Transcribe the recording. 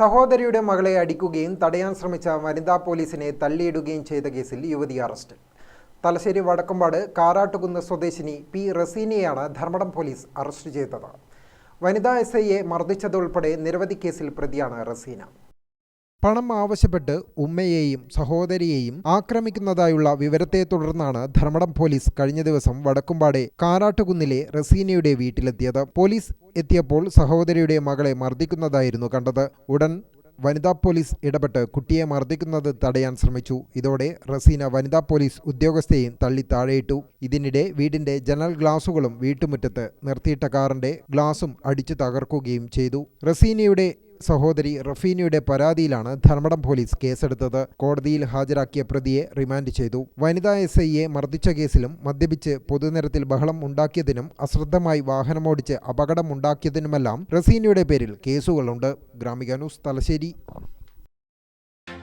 സഹോദരിയുടെ മകളെ അടിക്കുകയും തടയാൻ ശ്രമിച്ച വനിതാ പോലീസിനെ തള്ളിയിടുകയും ചെയ്ത കേസിൽ യുവതി അറസ്റ്റ്. തലശ്ശേരി വടക്കമ്പാട് കാരാട്ടുകുന്ന് സ്വദേശിനി പി റസീനയാണ് ധർമ്മടം പോലീസ് അറസ്റ്റ് ചെയ്തത്. വനിതാ എസ് ഐയെ മർദ്ദിച്ചതുൾപ്പെടെ നിരവധി കേസിൽ പ്രതിയാണ് റസീന. പണം ആവശ്യപ്പെട്ട് ഉമ്മയെയും സഹോദരിയെയും ആക്രമിക്കുന്നതായുള്ള വിവരത്തെ തുടർന്നാണ് ധർമ്മടം പോലീസ് കഴിഞ്ഞ ദിവസം വടക്കുംപാടെ കാരാട്ടുകുന്നിലെ റസീനയുടെ വീട്ടിലെത്തിയത്. പോലീസ് എത്തിയപ്പോൾ സഹോദരിയുടെ മകളെ മർദ്ദിക്കുന്നതായിരുന്നു കണ്ടത്. ഉടൻ വനിതാ പോലീസ് ഇടപെട്ട് കുട്ടിയെ മർദ്ദിക്കുന്നത് തടയാൻ ശ്രമിച്ചു. ഇതോടെ റസീന വനിതാ പോലീസ് ഉദ്യോഗസ്ഥയെയും തള്ളി താഴെയിട്ടു. ഇതിനിടെ വീടിന്റെ ജനൽ ഗ്ലാസുകളും വീട്ടുമുറ്റത്ത് നിർത്തിയിട്ട കാറിന്റെ ഗ്ലാസും അടിച്ചു തകർക്കുകയും ചെയ്തു. റസീനയുടെ സഹോദരി റഫീനയുടെ പരാതിയിലാണ് ധർമ്മടം പോലീസ് കേസെടുത്തത്. കോടതിയിൽ ഹാജരാക്കിയ പ്രതിയെ റിമാൻഡ് ചെയ്തു. വനിതാ എസ് ഐയെ മർദ്ദിച്ച കേസിലും മദ്യപിച്ച് പൊതുനിരത്തിൽ ബഹളം ഉണ്ടാക്കിയതിനും അശ്രദ്ധമായി വാഹനമോടിച്ച് അപകടമുണ്ടാക്കിയതിനുമെല്ലാം റസീനയുടെ പേരിൽ കേസുകളുണ്ട്. Gramika news Thalassery.